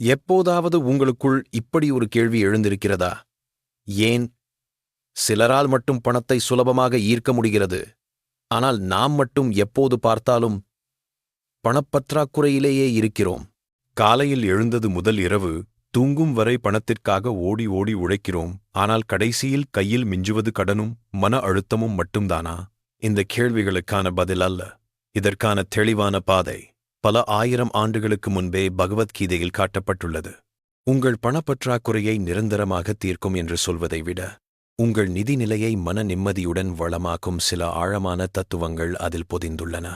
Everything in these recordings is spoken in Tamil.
எப்போதாவது உங்களுக்குள் இப்படி ஒரு கேள்வி எழுந்திருக்கிறதா? ஏன்? சிலரால் மட்டும் பணத்தை சுலபமாக ஈர்க்க முடிகிறது. ஆனால் நாம் மட்டும் எப்போது பார்த்தாலும் பணப்பற்றாக்குறையிலேயே இருக்கிறோம். காலையில் எழுந்தது முதல் இரவு தூங்கும் வரை பணத்திற்காக ஓடி ஓடி உழைக்கிறோம். ஆனால் கடைசியில் கையில் மிஞ்சுவது கடனும் மன அழுத்தமும் மட்டும்தானா? இந்த கேள்விகளுக்கான பதில் அல்ல. இதற்கான தெளிவான பாதை. பல ஆயிரம் ஆண்டுகளுக்கு முன்பே பகவத்கீதையில் காட்டப்பட்டுள்ளது. உங்கள் பணப்பற்றாக்குறையை நிரந்தரமாக தீர்க்கும் என்று சொல்வதை விட உங்கள் நிதி நிலையை மன நிம்மதியுடன் வளமாக்கும் சில ஆழமான தத்துவங்கள் அதில் பொதிந்துள்ளன.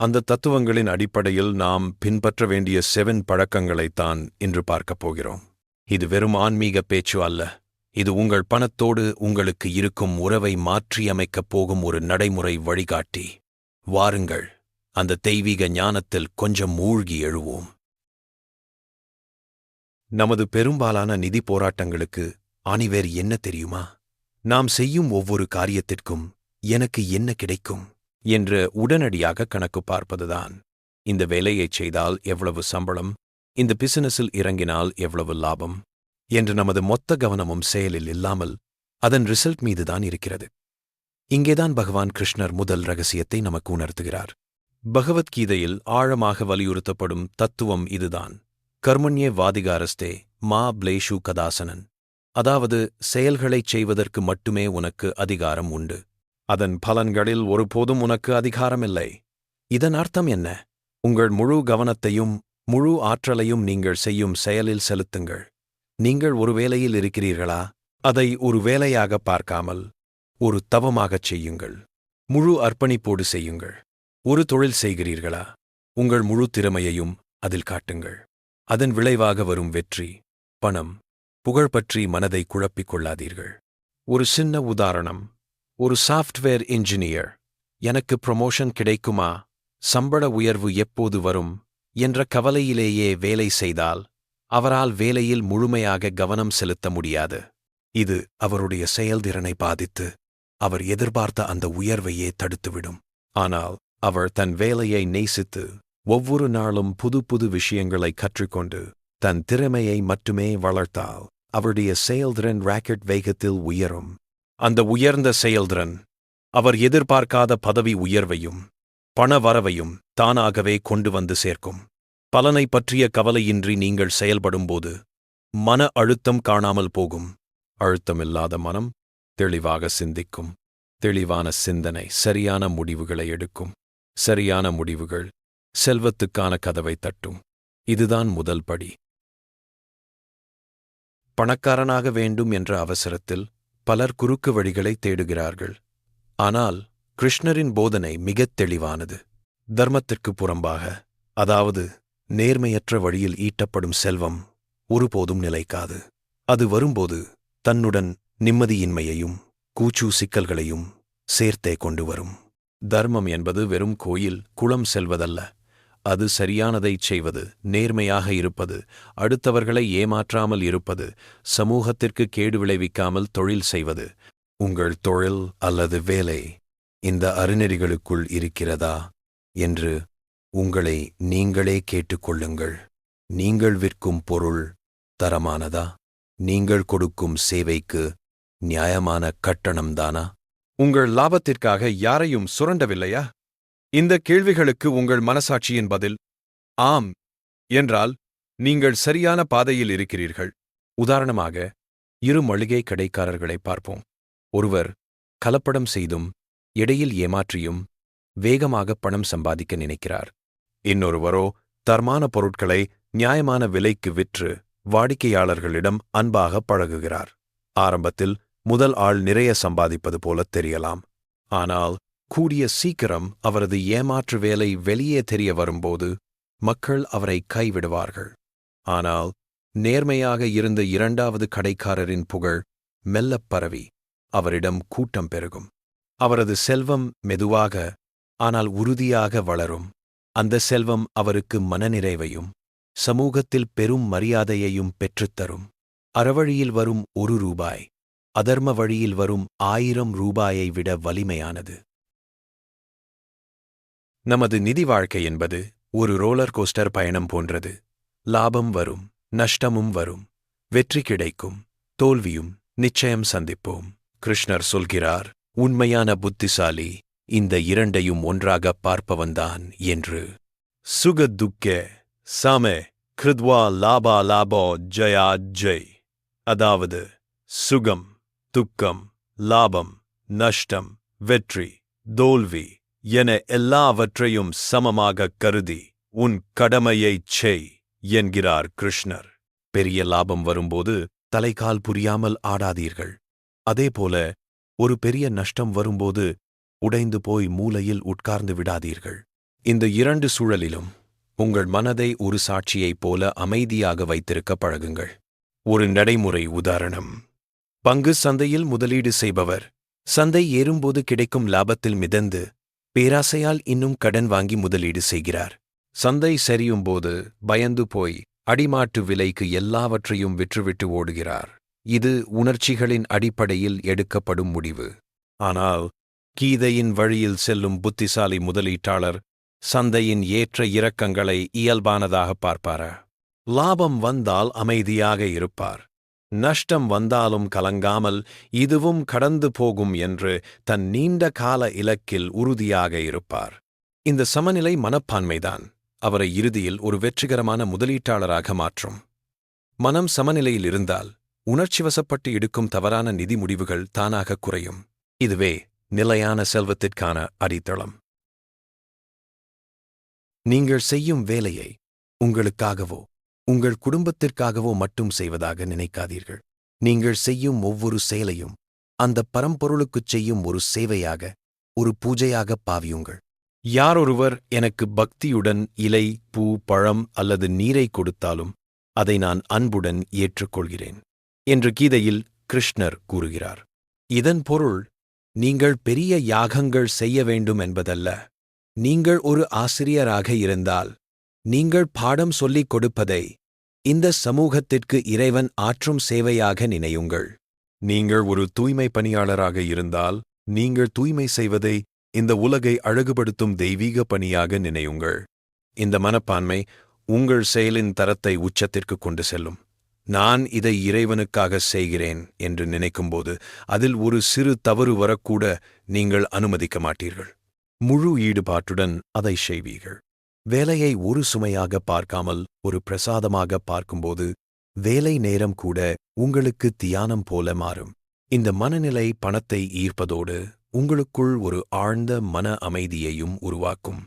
அந்த தத்துவங்களின் அடிப்படையில் நாம் பின்பற்ற வேண்டிய செவன் பழக்கங்களைத்தான் இன்று பார்க்கப் போகிறோம். இது வெறும் ஆன்மீக பேச்சு அல்ல. இது உங்கள் பணத்தோடு உங்களுக்கு இருக்கும் உறவை மாற்றியமைக்கப் போகும் ஒரு நடைமுறை வழிகாட்டி. வாருங்கள். அந்த தெய்வீக ஞானத்தில் கொஞ்சம் மூழ்கி எழுவோம். நமது பெரும்பாலான நிதி போராட்டங்களுக்கு அணிவேர் என்ன தெரியுமா? நாம் செய்யும் ஒவ்வொரு காரியத்திற்கும் எனக்கு என்ன கிடைக்கும்? என்று உடனடியாக கணக்கு பார்ப்பதுதான். இந்த வேலையைச் செய்தால் எவ்வளவு சம்பளம்? இந்த பிசினஸில் இறங்கினால் எவ்வளவு லாபம்? என்று நமது மொத்த கவனமும் செயலில் இல்லாமல் அதன் ரிசல்ட் மீதுதான் இருக்கிறது. இங்கேதான் பகவான் கிருஷ்ணர் முதல் ரகசியத்தை நமக்கு உணர்த்துகிறார். பகவத்கீதையில் ஆழமாக வலியுறுத்தப்படும் தத்துவம் இதுதான். கர்மண்யே வாதிகாரஸ்தே மா பிளேஷு கதாசனன். அதாவது செயல்களைச் செய்வதற்கு மட்டுமே உனக்கு அதிகாரம் உண்டு. அதன் பலன்களில் ஒருபோதும் உனக்கு அதிகாரமில்லை. இதன் அர்த்தம் என்ன? உங்கள் முழு கவனத்தையும் முழு ஆற்றலையும் நீங்கள் செய்யும் செயலில் செலுத்துங்கள். நீங்கள் ஒரு வேலையில் இருக்கிறீர்களா? அதை ஒரு வேலையாக பார்க்காமல் ஒரு தவமாகச் செய்யுங்கள். முழு அர்ப்பணிப்போடு செய்யுங்கள். ஒரு தொழில் செய்கிறீர்களா? உங்கள் முழு திறமையையும் அதில் காட்டுங்கள். அதன் விளைவாக வரும் வெற்றி பணம் புகழ் பற்றி மனதை குழப்பிக் கொள்ளாதீர்கள். ஒரு சின்ன உதாரணம். ஒரு சாஃப்ட்வேர் இன்ஜினியர் எனக்கு ப்ரொமோஷன் கிடைக்குமா? சம்பள உயர்வு எப்போது வரும்? என்ற கவலையிலேயே வேலை செய்தால் அவரால் வேலையில் முழுமையாக கவனம் செலுத்த முடியாது. இது அவருடைய செயல்திறனை பாதித்து அவர் எதிர்பார்த்த அந்த உயர்வையே தடுத்துவிடும். ஆனால் அவர் தன் வேலையை நேசித்து ஒவ்வொரு நாளும் புது புது விஷயங்களை கற்றுக்கொண்டு தன் திறமையை மட்டுமே வளர்த்தால் அவருடைய செயல்திறன் ராக்கெட் வேகத்தில் உயரும். அந்த உயர்ந்த செயல்திறன் அவர் எதிர்பார்க்காத பதவி உயர்வையும் பண வரவையும் தானாகவே கொண்டு வந்து சேர்க்கும். பலனை பற்றிய கவலையின்றி நீங்கள் செயல்படும்போது மன அழுத்தம் காணாமல் போகும். அழுத்தமில்லாத மனம் தெளிவாக சிந்திக்கும். தெளிவான சிந்தனை சரியான முடிவுகளை எடுக்கும். சரியான முடிவுகள். செல்வத்துக்கான கதவை தட்டும். இதுதான் முதல் படி. பணக்காரனாக வேண்டும் என்ற அவசரத்தில் பலர் குறுக்கு வழிகளை தேடுகிறார்கள். ஆனால் கிருஷ்ணரின் போதனை மிகத் தெளிவானது. தர்மத்திற்கு புறம்பாக அதாவது நேர்மையற்ற வழியில் ஈட்டப்படும் செல்வம் ஒருபோதும் நிலைக்காது. அது வரும்போது தன்னுடன் நிம்மதியின்மையையும் கூச்சு சிக்கல்களையும் சேர்த்தே கொண்டு வரும். தர்மம் என்பது வெறும் கோயில் குளம் செல்வதல்ல. அது சரியானதைச் செய்வது நேர்மையாக இருப்பது அடுத்தவர்களை ஏமாற்றாமல் இருப்பது சமூகத்திற்கு கேடு விளைவிக்காமல் தொழில் செய்வது. உங்கள் தொழில் அல்லது வேலை இந்த அருநெறிகளுக்குள் இருக்கிறதா? என்று உங்களை நீங்களே கேட்டுக்கொள்ளுங்கள் நீங்கள் விற்கும் பொருள் தரமானதா? நீங்கள் கொடுக்கும் சேவைக்கு நியாயமான கட்டணம்தானா உங்கள் லாபத்திற்காக யாரையும் சுரண்டவில்லையா? இந்த கேள்விகளுக்கு உங்கள் மனசாட்சியின் பதில் ஆம் என்றால் நீங்கள் சரியான பாதையில் இருக்கிறீர்கள். உதாரணமாக இரு மளிகை கடைக்காரர்களை பார்ப்போம். ஒருவர் கலப்படம் செய்தும் இடையில் ஏமாற்றியும் வேகமாக பணம் சம்பாதிக்க நினைக்கிறார். இன்னொருவரோ தர்மான பொருட்களை நியாயமான விலைக்கு விற்று வாடிக்கையாளர்களிடம் அன்பாக பழகுகிறார். ஆரம்பத்தில் முதல் ஆள் நிறைய சம்பாதிப்பது போலத் தெரியலாம். ஆனால் கூடிய சீக்கிரம் அவரது ஏமாற்று வேலை வெளியே தெரிய வரும்போது மக்கள் அவரை கைவிடுவார்கள். ஆனால் நேர்மையாக இருந்த இரண்டாவது கடைக்காரரின் புகழ் மெல்லப் பரவி அவரிடம் கூட்டம் பெருகும். அவரது செல்வம் மெதுவாக ஆனால் உறுதியாக வளரும். அந்த செல்வம் அவருக்கு மனநிறைவையும் சமூகத்தில் பெரும் மரியாதையையும் பெற்றுத்தரும் அறவழியில் வரும் ஒரு ரூபாய் அதர்ம வழியில் வரும் ஆயிரம் ரூபாயை விட வலிமையானது. நமது நிதி வாழ்க்கை என்பது ஒரு ரோலர் கோஸ்டர் பயணம் போன்றது. லாபம் வரும் நஷ்டமும் வரும் வெற்றி கிடைக்கும் தோல்வியும் நிச்சயம் சந்திப்போம். கிருஷ்ணர் சொல்கிறார் உண்மையான புத்திசாலி இந்த இரண்டையும் ஒன்றாக பார்ப்பவன்தான் என்று. சுகதுக்க சம கிருத்வா லாபா லாபோ ஜயா ஜெய். அதாவது சுகம். துக்கம் லாபம் நஷ்டம் வெற்றி தோல்வி என எல்லாவற்றையும் சமமாக கருதி உன் கடமையைச் செய் என்கிறார் கிருஷ்ணர். பெரிய லாபம் வரும்போது தலைகால் புரியாமல் ஆடாதீர்கள். அதேபோல ஒரு பெரிய நஷ்டம் வரும்போது உடைந்து போய் மூலையில் உட்கார்ந்து விடாதீர்கள். இந்த இரண்டு சூழலிலும் உங்கள் மனதை ஒரு சாட்சியைப் போல அமைதியாக வைத்திருக்க பழகுங்கள். ஒரு நடைமுறை உதாரணம். பங்கு சந்தையில் முதலீடு செய்பவர். சந்தை ஏறும்போது கிடைக்கும் லாபத்தில் மிதந்து பேராசையால் இன்னும் கடன் வாங்கி முதலீடு செய்கிறார். சந்தை சரியும்போது பயந்து போய் அடிமாட்டு விலைக்கு எல்லாவற்றையும் விற்றுவிட்டு ஓடுகிறார். இது உணர்ச்சிகளின் அடிப்படையில் எடுக்கப்படும் முடிவு. ஆனால் கீதையின் வழியில் செல்லும் புத்திசாலி முதலீட்டாளர் சந்தையின் ஏற்ற இறக்கங்களை இயல்பானதாக பார்ப்பாரா? லாபம் வந்தால் அமைதியாக இருப்பார். நஷ்டம் வந்தாலும் கலங்காமல் இதுவும் கடந்து போகும் என்று தன் நீண்ட கால இலக்கில் உறுதியாக இருப்பார். இந்த சமநிலை மனப்பான்மைதான். அவரை இறுதியில் ஒரு வெற்றிகரமான முதலீட்டாளராக மாற்றும். மனம் சமநிலையில் இருந்தால் உணர்ச்சிவசப்பட்டு எடுக்கும் தவறான நிதி முடிவுகள் தானாக குறையும். இதுவே நிலையான செல்வத்திற்கான அடித்தளம். நீங்கள் செய்யும் வேலையை உங்களுக்காகவோ உங்கள் குடும்பத்திற்காகவோ மட்டும் செய்வதாக நினைக்காதீர்கள். நீங்கள் செய்யும் ஒவ்வொரு செயலையும் அந்த பரம்பொருளுக்குச் செய்யும் ஒரு சேவையாக ஒரு பூஜையாக பாவியுங்கள். யாரொருவர் எனக்கு பக்தியுடன் இலை பூ பழம் அல்லது நீரை கொடுத்தாலும் அதை நான் அன்புடன் ஏற்றுக்கொள்கிறேன் என்று கீதையில் கிருஷ்ணர் கூறுகிறார். இதன் பொருள் நீங்கள் பெரிய யாகங்கள் செய்ய வேண்டும் என்பதல்ல. நீங்கள் ஒரு ஆசிரியராக இருந்தால் நீங்கள் பாடம் சொல்லிக் கொடுப்பதை இந்த சமூகத்திற்கு இறைவன் ஆற்றும் சேவையாக நினையுங்கள். நீங்கள் ஒரு தூய்மை பணியாளராக இருந்தால் நீங்கள் தூய்மை செய்வதை இந்த உலகை அழகுபடுத்தும் தெய்வீக பணியாக நினையுங்கள். இந்த மனப்பான்மை உங்கள் செயலின் தரத்தை உச்சத்திற்கு கொண்டு செல்லும். நான் இதை இறைவனுக்காக செய்கிறேன் என்று நினைக்கும்போது அதில் ஒரு சிறு தவறு வரக்கூட நீங்கள் அனுமதிக்க மாட்டீர்கள். முழு ஈடுபாட்டுடன் அதை செய்வீர்கள். வேலையை ஒரு சுமையாக பார்க்காமல் ஒரு பிரசாதமாக பார்க்கும்போது வேலை நேரம் கூட உங்களுக்கு தியானம் போல மாறும். இந்த மனநிலை பணத்தை ஈர்ப்பதோடு உங்களுக்குள் ஒரு ஆழ்ந்த மன அமைதியையும் உருவாக்கும்.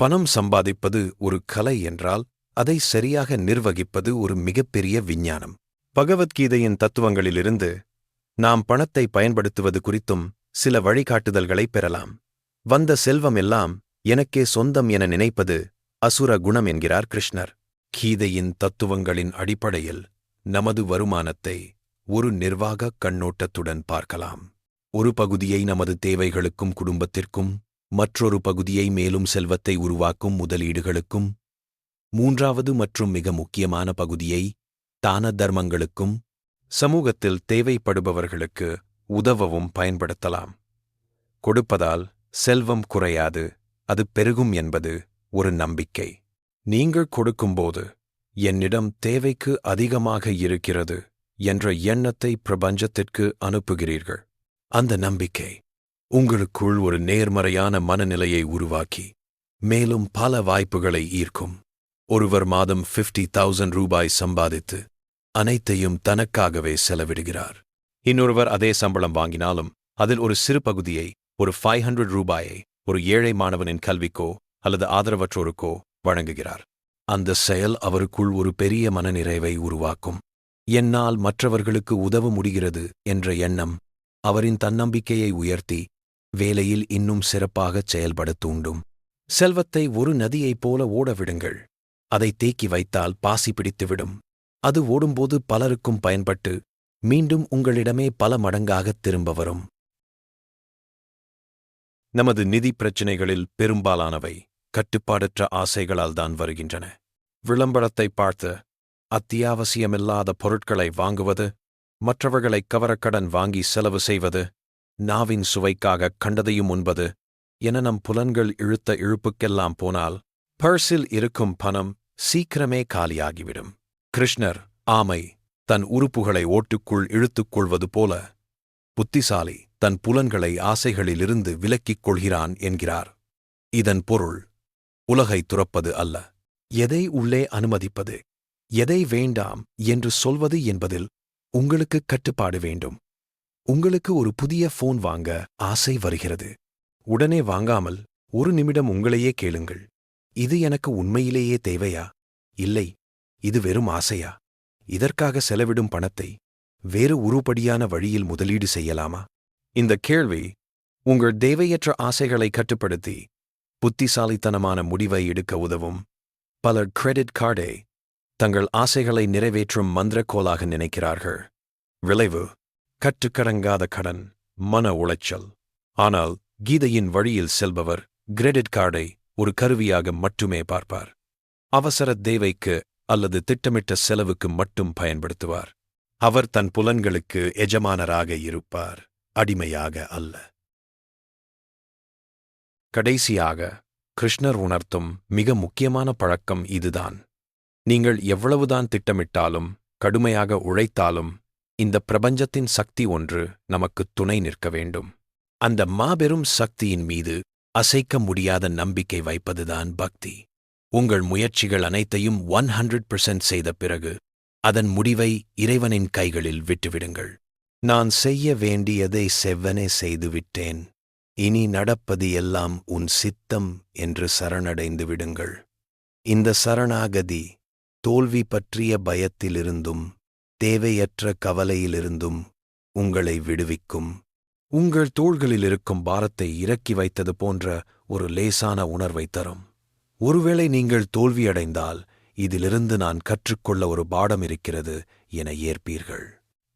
பணம் சம்பாதிப்பது ஒரு கலை என்றால் அதை சரியாக நிர்வகிப்பது ஒரு மிகப்பெரிய விஞ்ஞானம். பகவத்கீதையின் தத்துவங்களிலிருந்து நாம் பணத்தை பயன்படுத்துவது குறித்தும் சில வழிகாட்டுதல்களை பெறலாம். வந்த செல்வம் எல்லாம் எனக்கே சொந்தம் என நினைப்பது அசுர குணம் என்கிறார் கிருஷ்ணர். கீதையின் தத்துவங்களின் அடிப்படையில் நமது வருமானத்தை ஒரு நிர்வாகக் கண்ணோட்டத்துடன் பார்க்கலாம். ஒரு பகுதியை நமது தேவைகளுக்கும் குடும்பத்திற்கும் மற்றொரு பகுதியை மேலும் செல்வத்தை உருவாக்கும் முதலீடுகளுக்கும் மூன்றாவது மற்றும் மிக முக்கியமான பகுதியை தான தர்மங்களுக்கும் சமூகத்தில் தேவைப்படுபவர்களுக்கு உதவவும் பயன்படுத்தலாம். கொடுப்பதால் செல்வம் குறையாது அது பெருகும் என்பது ஒரு நம்பிக்கை. நீங்கள் கொடுக்கும்போது என்னிடம் தேவைக்கு அதிகமாக இருக்கிறது என்ற எண்ணத்தை பிரபஞ்சத்திற்கு அனுப்புகிறீர்கள். அந்த நம்பிக்கை உங்களுக்குள் ஒரு நேர்மறையான மனநிலையை உருவாக்கி மேலும் பல வாய்ப்புகளை ஈர்க்கும். ஒருவர் மாதம் ஃபிஃப்டி தௌசண்ட் ரூபாய் சம்பாதித்து அனைத்தையும் தனக்காகவே செலவிடுகிறார். இன்னொருவர் அதே சம்பளம் வாங்கினாலும் அதில் ஒரு சிறு பகுதியை ஒரு ஃபைவ் ஹண்ட்ரட் ரூபாயை ஒரு ஏழை மாணவனின் கல்விக்கோ அல்லது ஆதரவற்றோருக்கோ வழங்குகிறார். அந்த செயல் அவருக்குள் ஒரு பெரிய மனநிறைவை உருவாக்கும். என்னால் மற்றவர்களுக்கு உதவ முடிகிறது என்ற எண்ணம் அவரின் தன்னம்பிக்கையை உயர்த்தி வேலையில் இன்னும் சிறப்பாகச் செயல்பட தூண்டும். செல்வத்தை ஒரு நதியைப் போல ஓடவிடுங்கள் அதை தேக்கி வைத்தால் பாசி பிடித்துவிடும். அது ஓடும்போது பலருக்கும் பயன்பட்டு மீண்டும் உங்களிடமே பல மடங்காகத் திரும்ப வரும். நமது நிதி பிரச்சினைகளில் பெரும்பாலானவை கட்டுப்பாடற்ற ஆசைகளால் தான் வருகின்றன. விளம்பரத்தை பார்த்து அத்தியாவசியமில்லாத பொருட்களை வாங்குவது மற்றவர்களை கவரக்கடன் வாங்கி செலவு செய்வது நாவின் சுவைக்காக கண்டதையும் உண்பது என நம் புலன்கள் இழுத்த இழுப்புக்கெல்லாம் போனால் பர்ஸில் இருக்கும் பணம் சீக்கிரமே காலியாகிவிடும். கிருஷ்ணர் ஆமை தன் உறுப்புகளை ஓட்டுக்குள் இழுத்துக் கொள்வது போல புத்திசாலி தன் புலன்களை ஆசைகளிலிருந்து விலக்கிக் கொள்கிறான் என்கிறார். இதன் பொருள் உலகை துறப்பது அல்ல. எதை உள்ளே அனுமதிப்பது? எதை வேண்டாம் என்று சொல்வது என்பதில் உங்களுக்கு கட்டுப்பாடு வேண்டும். உங்களுக்கு ஒரு புதிய போன் வாங்க ஆசை வருகிறது. உடனே வாங்காமல் ஒரு நிமிடம் உங்களையே கேளுங்கள். இது எனக்கு உண்மையிலேயே தேவையா? இல்லை இது வெறும் ஆசையா? இதற்காக செலவிடும் பணத்தை வேறு உருப்படியான வழியில் முதலீடு செய்யலாமா? இந்த கேள்வி உங்கள் தேவையற்ற ஆசைகளை கட்டுப்படுத்தி புத்திசாலித்தனமான முடிவை எடுக்க உதவும். பலர் கிரெடிட் கார்டை தங்கள் ஆசைகளை நிறைவேற்றும் மந்திரக்கோலாக நினைக்கிறார்கள். விளைவு கட்டுக்கடங்காத கடன் மன உளைச்சல். ஆனால் கீதையின் வழியில் செல்பவர் கிரெடிட் கார்டை ஒரு கருவியாக மட்டுமே பார்ப்பார். அவசர தேவைக்கு அல்லது திட்டமிட்ட செலவுக்கு மட்டும் பயன்படுத்துவார். அவர் தன் புலன்களுக்கு எஜமானராக இருப்பார். அடிமையாக அல்ல. கடைசியாக கிருஷ்ணர் உணர்த்தும் மிக முக்கியமான பழக்கம் இதுதான். நீங்கள் எவ்வளவுதான் திட்டமிட்டாலும் கடுமையாக உழைத்தாலும் இந்த பிரபஞ்சத்தின் சக்தி ஒன்று நமக்குத் துணை நிற்க வேண்டும். அந்த மாபெரும் சக்தியின் மீது அசைக்க முடியாத நம்பிக்கை வைப்பதுதான் பக்தி. உங்கள் முயற்சிகள் அனைத்தையும் ஒன் ஹண்ட்ரட் செய்த பிறகு அதன் முடிவை இறைவனின் கைகளில் விட்டுவிடுங்கள். நான் செய்ய வேண்டியதை செவ்வனே செய்துவிட்டேன். இனி நடப்பது எல்லாம் உன் சித்தம் என்று சரணடைந்து விடுங்கள். இந்த சரணாகதி தோல்வி பற்றிய பயத்திலிருந்தும் தேவையற்ற கவலையிலிருந்தும் உங்களை விடுவிக்கும். உங்கள் தோள்களில் இருக்கும் பாரத்தை இறக்கி வைத்தது போன்ற ஒரு லேசான உணர்வை தரும். ஒருவேளை நீங்கள் தோல்வியடைந்தால் இதிலிருந்து நான் கற்றுக்கொள்ள ஒரு பாடம் இருக்கிறது என ஏற்பீர்கள்.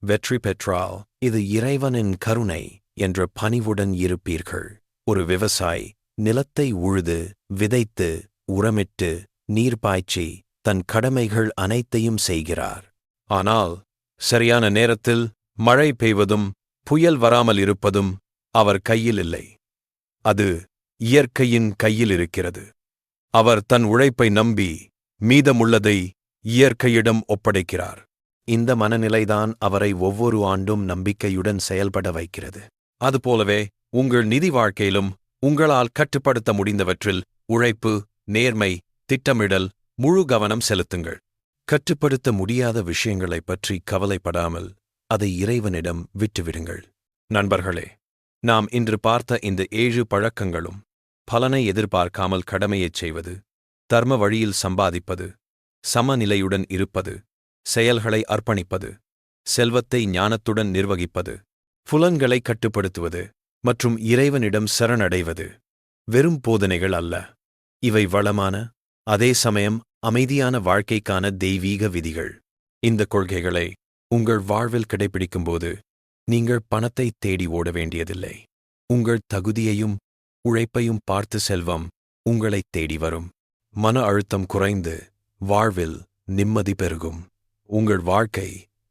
வெற்றி பெற்றால் இது இறைவனின் கருணை என்ற பணிவுடன் இருப்பீர்கள். ஒரு விவசாயி நிலத்தை உழுது விதைத்து உரமிட்டு நீர் பாய்ச்சி தன் கடமைகள் அனைத்தையும் செய்கிறார். ஆனால் சரியான நேரத்தில் மழை பெய்வதும் புயல் வராமல் இருப்பதும் அவர் கையில் இல்லை. அது இயற்கையின் கையில் இருக்கிறது. அவர் தன் உழைப்பை நம்பி மீதமுள்ளதை இயற்கையிடம் ஒப்படைக்கிறார். இந்த மனநிலைதான் அவரை ஒவ்வொரு ஆண்டும் நம்பிக்கையுடன் செயல்பட வைக்கிறது. அதுபோலவே உங்கள் நிதி வாழ்க்கையிலும் உங்களால் கட்டுப்படுத்த முடிந்தவற்றில் உழைப்பு நேர்மை திட்டமிடல் முழு கவனம் செலுத்துங்கள். கட்டுப்படுத்த முடியாத விஷயங்களைப் பற்றி கவலைப்படாமல் அதை இறைவனிடம் விட்டுவிடுங்கள். நண்பர்களே நாம் இன்று பார்த்த இந்த ஏழு பழக்கங்களும் பலனை எதிர்பார்க்காமல் கடமையைச் செய்வது தர்ம வழியில் சம்பாதிப்பது சமநிலையுடன் இருப்பது செயல்களை அர்ப்பணிப்பது செல்வத்தை ஞானத்துடன் நிர்வகிப்பது புலன்களை கட்டுப்படுத்துவது மற்றும் இறைவனிடம் சரணடைவது வெறும் போதனைகள் அல்ல. இவை வளமான அதே சமயம் அமைதியான வாழ்க்கைக்கான தெய்வீக விதிகள். இந்த கொள்கைகளை உங்கள் வாழ்வில் கடைபிடிக்கும்போது நீங்கள் பணத்தை தேடி ஓட வேண்டியதில்லை. உங்கள் தகுதியையும் உழைப்பையும் பார்த்து செல்வம் உங்களைத் தேடி வரும். மன அழுத்தம் குறைந்து வாழ்வில் நிம்மதி பெருகும். உங்கள் வாழ்க்கை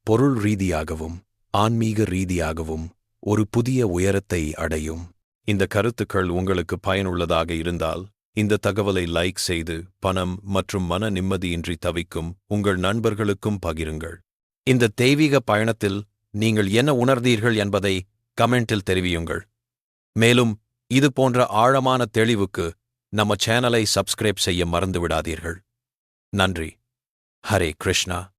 பொருள் ரீதியாகவும் ஆன்மீக ரீதியாகவும் ஒரு புதிய உயரத்தை அடையும். இந்த கருத்துக்கள் உங்களுக்கு பயனுள்ளதாக இருந்தால் இந்த தகவலை லைக் செய்து பணம் மற்றும் மன நிம்மதியின்றி தவிக்கும் உங்கள் நண்பர்களுக்கும் பகிருங்கள். இந்த தெய்வீக பயணத்தில் நீங்கள் என்ன உணர்ந்தீர்கள் என்பதை கமெண்டில் தெரிவியுங்கள். மேலும் இது போன்ற ஆழமான தெளிவுக்கு நம்ம சேனலை சப்ஸ்கிரைப் செய்ய மறந்துவிடாதீர்கள். நன்றி. ஹரே கிருஷ்ணா.